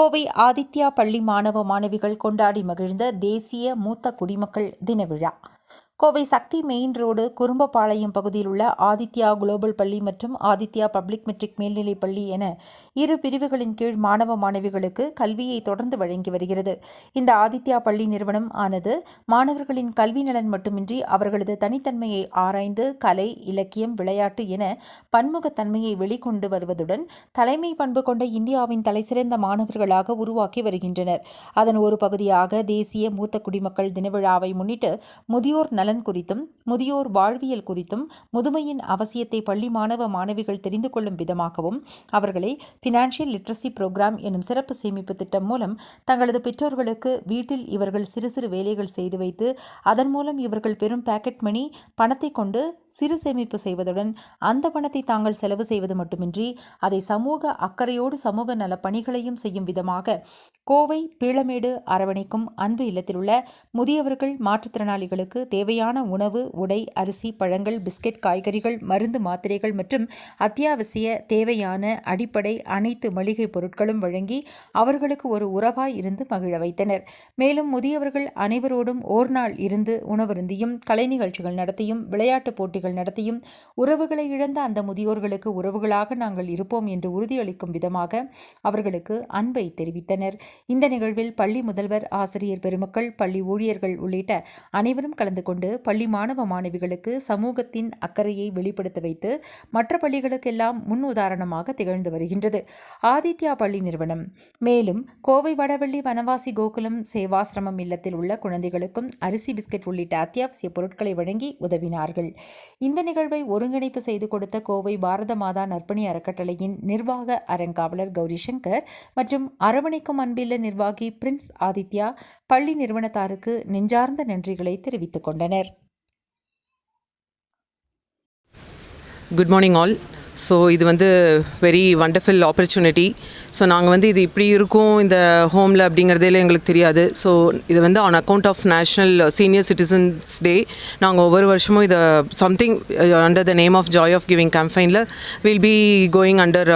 கோவை ஆதித்யா பள்ளி மாணவ மாணவிகள் கொண்டாடி மகிழ்ந்த தேசிய மூத்த குடிமக்கள் தின விழா கோவை சக்தி மெயின் ரோடு குறும்பபாளையம் பகுதியில் உள்ள ஆதித்யா குளோபல் பள்ளி மற்றும் ஆதித்யா பப்ளிக் மெட்ரிக் மேல்நிலைப் பள்ளி என இரு பிரிவுகளின் கீழ் மாணவ மாணவிகளுக்கு கல்வியை தொடர்ந்து வழங்கி வருகிறது. இந்த ஆதித்யா பள்ளி நிறுவனம் ஆனது மாணவர்களின் கல்வி நலன் மட்டுமின்றி அவர்களது தனித்தன்மையை ஆராய்ந்து கலை இலக்கியம் விளையாட்டு என பன்முகத்தன்மையை வெளிக்கொண்டு வருவதுடன் தலைமை பண்பு கொண்ட இந்தியாவின் தலைசிறந்த மாணவர்களாக உருவாக்கி வருகின்றனர். அதன் ஒரு பகுதியாக தேசிய மூத்த குடிமக்கள் தினவிழாவை முன்னிட்டு முதியோர் நலன் குறித்தும் முதியோர் வாழ்வியல் குறித்தும் முதுமையின் அவசியத்தை பள்ளி மாணவ மாணவிகள் தெரிந்து கொள்ளும் விதமாகவும் அவர்களை ஃபினான்ஷியல் லிட்ரஸி புரோகிராம் எனும் சிறப்பு சேமிப்பு திட்டம் மூலம் தங்களது பெற்றோர்களுக்கு வீட்டில் இவர்கள் சிறு சிறு வேலைகள் செய்து வைத்து அதன் மூலம் இவர்கள் பெறும் பாக்கெட் மணி பணத்தை கொண்டு சிறு சேமிப்பு செய்வதுடன் அந்த பணத்தை தாங்கள் செலவு செய்வது மட்டுமின்றி அதை சமூக அக்கறையோடு சமூக நல பணிகளையும் செய்யும் விதமாக கோவை பீளமேடு அரவணைக்கும் அன்பு இல்லத்தில் உள்ள முதியவர்கள் மாற்றுத்திறனாளிகளுக்கு தேவையான உணவு உடை அரிசி பழங்கள் பிஸ்கெட் காய்கறிகள் மருந்து மாத்திரைகள் மற்றும் அத்தியாவசிய தேவையான அடிப்படை அனைத்து மளிகை பொருட்களும் வழங்கி அவர்களுக்கு ஒரு உறவாய் இருந்து மகிழ வைத்தனர். மேலும் முதியவர்கள் அனைவரோடும் ஓர் நாள் இருந்து உணவருந்தியும் கலை நிகழ்ச்சிகள் நடத்தியும் விளையாட்டுப் போட்டிகள் நடத்தியும் உறவுகளை இழந்த அந்த முதியோர்களுக்கு உறவுகளாக நாங்கள் இருப்போம் என்று உறுதியளிக்கும் விதமாக அவர்களுக்கு அன்பை தெரிவித்தனர். இந்த நிகழ்வில் பள்ளி முதல்வர் ஆசிரியர் பெருமக்கள் பள்ளி ஊழியர்கள் உள்ளிட்ட அனைவரும் கலந்து கொண்டு பள்ளி மாணவ மாணவிகளுக்கு சமூகத்தின் அக்கறையை வெளிப்படுத்த வைத்து மற்ற பள்ளிகளுக்கெல்லாம் முன் உதாரணமாக திகழ்ந்து வருகின்றது. ஆதித்யா பள்ளி நிறுவனம். மேலும் கோவை வடவள்ளி வனவாசி கோகுலம் சேவாசிரமம் இல்லத்தில் உள்ள குழந்தைகளுக்கும் அரிசி பிஸ்கெட் உள்ளிட்ட அத்தியாவசிய பொருட்களை வழங்கி உதவினார்கள். இந்த நிகழ்வை ஒருங்கிணைப்பு செய்து கொடுத்த கோவை பாரத மாதா நற்பணி அறக்கட்டளையின் நிர்வாக அறங்காவலர் கௌரி சங்கர் மற்றும் அரவணைக்கும் அன்பில்ல நிர்வாகி பிரின்ஸ் ஆதித்யா பள்ளி நிறுவனத்தாருக்கு நெஞ்சார்ந்த நன்றிகளை தெரிவித்துக் கொண்டனர். குட் மார்னிங் ஆல் ஸோ இது வந்து வெரி வண்டர்ஃபுல் ஆப்பர்ச்சுனிட்டி ஸோ நாங்கள் வந்து இது இப்படி இருக்கும் இந்த ஹோமில் அப்படிங்கிறதே எங்களுக்கு தெரியாது. ஸோ இது வந்து on account of national senior citizens day நாங்கள் ஒவ்வொரு வருஷமும் இதை something under the name of joy of giving கேம்பெயினில் will be going under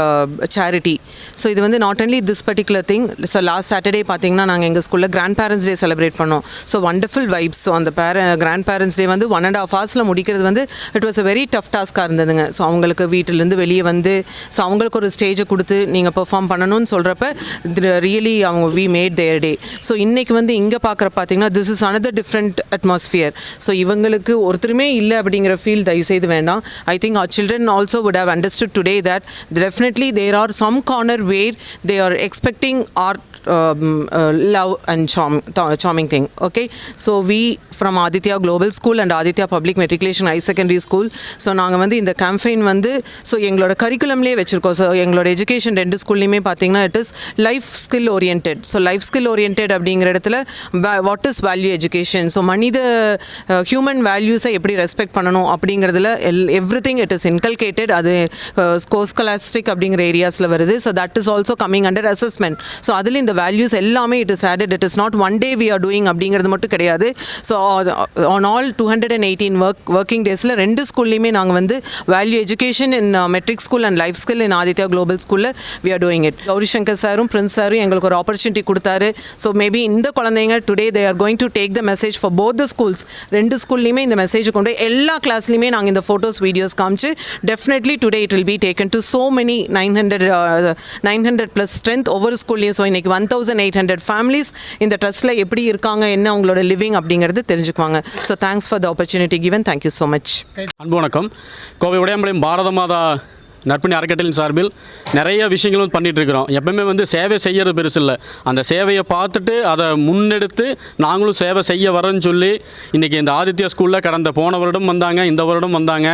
charity so இது வந்து not only this particular thing so last Saturday பார்த்தீங்கன்னா நாங்கள் எங்கள் ஸ்கூலில் கிராண்ட் பேரண்ட்ஸ் டே செலிப்ரேட் பண்ணோம். ஸோ வண்டர்ஃபுல் வைப்ஸ் ஸோ அந்த பேர கிராண்ட் பேரண்ட்ஸ் டே வந்து ஒன் அண்ட் ஆஃப் ஹவர்ஸில் முடிக்கிறது வந்து it was a very tough டாஸ்க்காக இருந்ததுங்க. ஸோ அவங்களுக்கு வீட்டிலேருந்து அதுலேருந்து வெளியே வந்து ஸோ அவங்களுக்கு ஒரு ஸ்டேஜை கொடுத்து நீங்கள் பெர்ஃபார்ம் பண்ணணும்னு சொல்கிறப்ப ரியலி அவங்க we made their day so இன்றைக்கி வந்து இங்கே பார்க்குற பார்த்தீங்கன்னா this is another different atmosphere so இவங்களுக்கு ஒருத்தருமே இல்லை அப்படிங்கிற ஃபீல் தயவுசெய்து வேண்டாம் I think our children also would have understood today that definitely there are some corner where they are expecting art love and some something okay so we from Aditya global school and Aditya public matriculation high secondary school so நாங்கள் வந்து இந்த campaign வந்து so so எங்களோட கரிக்குலம்லேயே வச்சுருக்கோம். So எங்களோட education ரெண்டு ஸ்கூல்லையுமே பார்த்தீங்கன்னா it is life skill orient so life skill orient அப்படிங்கிற இடத்துல what is value education so மனித uh, ஹியூமன் வேல்யூஸை எப்படி ரெஸ்பெக்ட் பண்ணணும் அப்படிங்கிறதுல எல் everything it is inculcated அது uh, கோஸ்கலாஸ்டிக் அப்படிங்கிற ஏரியாஸில் வருது. So that is also coming under assessment so அதில் இந்த வேல்யூஸ் எல்லாமே it is added it is not one day we are doing அப்படிங்கிறது மட்டும் கிடையாது. So on all two hundred and eighteen work working டேஸில் ரெண்டு ஸ்கூல்லையுமே நாங்கள் வந்து value education in matric school and life skill in Aditya global ஸ்கூலில் we are doing it Gauri Shankar சாரும் பிரின்ஸ் சாரும் எங்களுக்கு ஒரு ஆப்பர்ச்சுனிட்டி கொடுத்தாரு ஸோ மேபி இந்த குழந்தைங்க today they are going to take the message for both the schools ரெண்டு ஸ்கூல்லையுமே இந்த மெசேஜ் கொண்டு போய் எல்லா கிளாஸ்லையுமே நாங்கள் இந்த ஃபோட்டோஸ் வீடியோஸ் காமிச்சு definitely today it will be taken to so many nine hundred nine hundred plus strength ஒவ்வொரு ஸ்கூல்லையும் ஸோ இன்னைக்கு one thousand eight hundred families இந்த ட்ரஸ்ட்டில் எப்படி இருக்காங்க என்ன அவங்களோட லிவிங் அப்படிங்கிறது தெரிஞ்சுக்குவாங்க so thanks for the opportunity given thank you so much அன்பு வணக்கம் கோவை உடையம்பளையும் பாரத மாதா நற்பணி அறக்கட்டளின் சார்பில் நிறைய விஷயங்களும் வந்து இருக்கிறோம் எப்பவுமே வந்து சேவை செய்கிறது பெருசு இல்லை. அந்த சேவையை பார்த்துட்டு அதை முன்னெடுத்து நாங்களும் சேவை செய்ய வரேன்னு சொல்லி இன்றைக்கி இந்த ஆதித்யா ஸ்கூலில் கடந்த போன வருடம் வந்தாங்க இந்த வருடம் வந்தாங்க.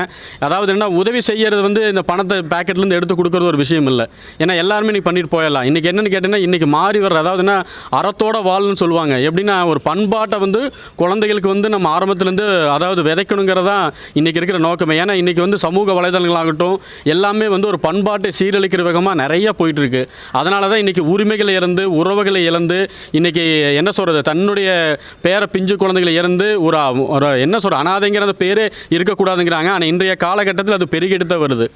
அதாவது என்ன உதவி செய்கிறது வந்து இந்த பணத்தை பேக்கெட்லேருந்து எடுத்து கொடுக்குறது ஒரு விஷயம் இல்லை. ஏன்னா எல்லாருமே இன்றைக்கி பண்ணிட்டு போயிடலாம். இன்றைக்கி என்னென்னு கேட்டிங்கன்னா இன்றைக்கி மாறி வர்ற அதாவது என்ன அறத்தோட வாழ்னு சொல்லுவாங்க. எப்படின்னா ஒரு பண்பாட்டை வந்து குழந்தைகளுக்கு வந்து நம்ம ஆரம்பத்துலேருந்து அதாவது விதைக்கணுங்கிறதான் இன்றைக்கி இருக்கிற நோக்கமே. ஏன்னா இன்றைக்கி வந்து சமூக வலைதளங்களாகட்டும் எல்லாமே எல்லாமே வந்து ஒரு பண்பாட்டை சீரழிக்கிற விதமாக நிறைய போயிட்டு இருக்கு அதனால தான் இன்றைக்கி உரிமைகளை இழந்து உறவுகளை இழந்து இன்றைக்கி என்ன சொல்கிறது தன்னுடைய பேர பிஞ்சு குழந்தைகளை இறந்து ஒரு ஒரு என்ன சொல்ற அனாதைங்கிற அந்த பேரே இருக்கக்கூடாதுங்கிறாங்க. ஆனால் இன்றைய காலகட்டத்தில் அது பெருகெடுத்த வருது.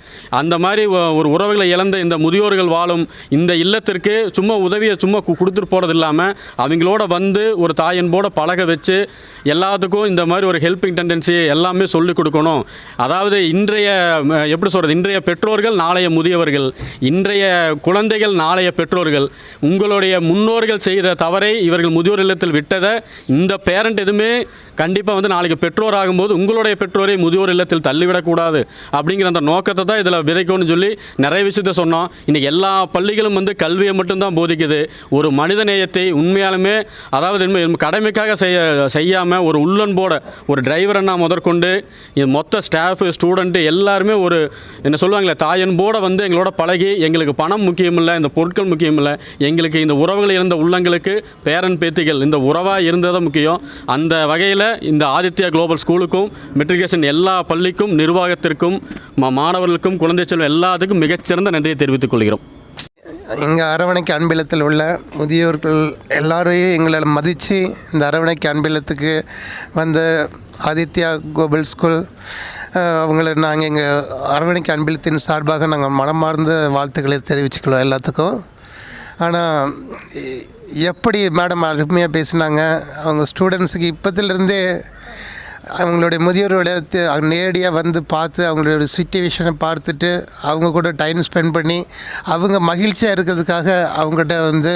அந்த மாதிரி ஒரு உறவுகளை இழந்த இந்த முதியோர்கள் வாழும் இந்த இல்லத்திற்கு சும்மா உதவியை சும்மா கொடுத்துட்டு போகிறது இல்லாமல் அவங்களோட வந்து ஒரு தாயன்போட பழக வச்சு எல்லாத்துக்கும் இந்த மாதிரி ஒரு ஹெல்பிங் டெண்டன்சி எல்லாமே சொல்லிக் கொடுக்கணும். அதாவது இன்றைய எப்படி சொல்கிறது இன்றைய பெற்றோர் பெற்றோர்கள் நாளைய முதியவர்கள் இன்றைய குழந்தைகள் நாளைய பெற்றோர்கள் உங்களுடைய முன்னோர்கள் செய்த தவறை இவர்கள் முதியோர் இல்லத்தில் விட்டதை இந்த பேரண்ட் எதுவுமே கண்டிப்பாக வந்து நாளைக்கு பெற்றோர் ஆகும்போது உங்களுடைய பெற்றோரை முதியோர் இல்லத்தில் தள்ளிவிடக்கூடாது அப்படிங்கிற அந்த நோக்கத்தை தான் இதில் விதைக்கும்னு சொல்லி நிறைய விஷயத்த சொன்னோம். இன்றைக்கி எல்லா பள்ளிகளும் வந்து கல்வியை மட்டும்தான் போதிக்குது. ஒரு மனித நேயத்தை உண்மையாலுமே அதாவது கடமைக்காக செய்ய செய்யாமல் ஒரு உள்ளன்போட ஒரு டிரைவர் அண்ணா முதற்கொண்டு மொத்த ஸ்டாஃப் ஸ்டூடெண்ட்டு எல்லாருமே ஒரு என்ன சொல்லுவாங்களே தாயன்போட வந்து எங்களோட பழகி எங்களுக்கு பணம் முக்கியமில்லை இந்த பொருட்கள் முக்கியமில்லை எங்களுக்கு இந்த உறவுகள் இருந்த உள்ளங்களுக்கு பேரன் பேத்திகள் இந்த உறவாக இருந்தது முக்கியம். அந்த வகையில் இந்த ஆதித்யா குளோபல் ஸ்கூலுக்கும் மெட்ரிகுலேஷன் எல்லா பள்ளிக்கும் நிர்வாகத்திற்கும் மா- மாணவர்களுக்கும் குழந்தை செல்வம் எல்லாத்துக்கும் மிகச்சிறந்த நன்றியை தெரிவித்துக் கொள்கிறோம். எங்கள் அரவணைக்கு அன்பிலத்தில் உள்ள முதியோர்கள் எல்லாரையும் எங்களை மதித்து இந்த அரவணைக்கு அன்பிலத்துக்கு வந்த ஆதித்யா கோபல் ஸ்கூல் அவங்கள நாங்கள் எங்கள் அரவணைக்கு அன்பிலத்தின் சார்பாக நாங்கள் மனமார்ந்த வாழ்த்துக்களை தெரிவிச்சுக்கலாம் எல்லாத்துக்கும். ஆனால் எப்படி மேடம் அருமையாக பேசினாங்க அவங்க ஸ்டூடெண்ட்ஸுக்கு இப்போத்துலேருந்தே அவங்களுடைய முதியோரோட நேரடியாக வந்து பார்த்து அவங்களோட சுச்சுவேஷனை பார்த்துட்டு அவங்க கூட டைம் ஸ்பெண்ட் பண்ணி அவங்க மகிழ்ச்சியாக இருக்கிறதுக்காக அவங்ககிட்ட வந்து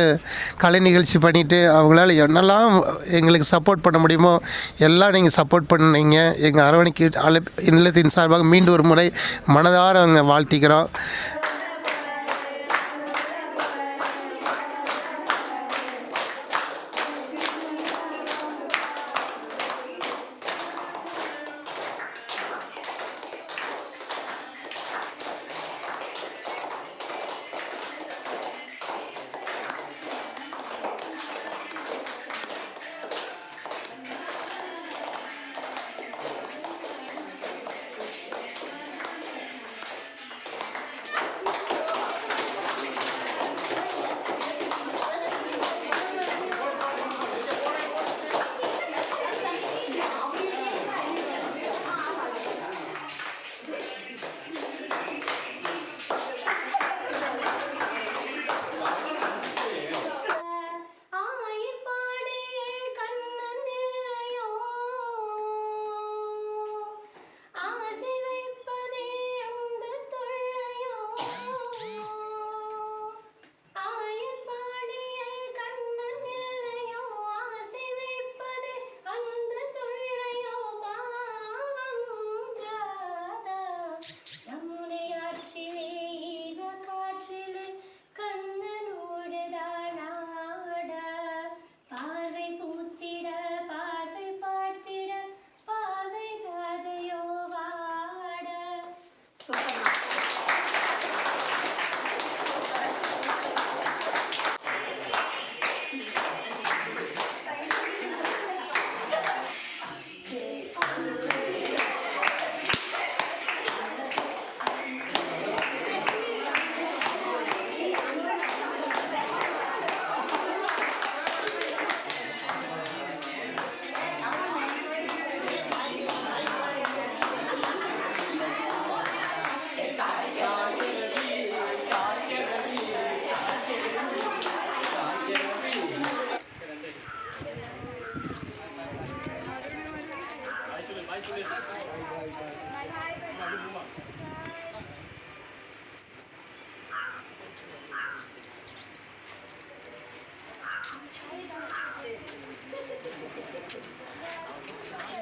கலை நிகழ்ச்சி பண்ணிவிட்டு அவங்களால என்னெல்லாம் எங்களுக்கு சப்போர்ட் பண்ண முடியுமோ எல்லாம் நீங்கள் சப்போர்ட் பண்ணீங்க. எங்கள் அரவணைக்கு அழை இல்லத்தின் சார்பாக மீண்டும் ஒரு முறை மனதார அவங்க வாழ்த்திக்கிறோம்.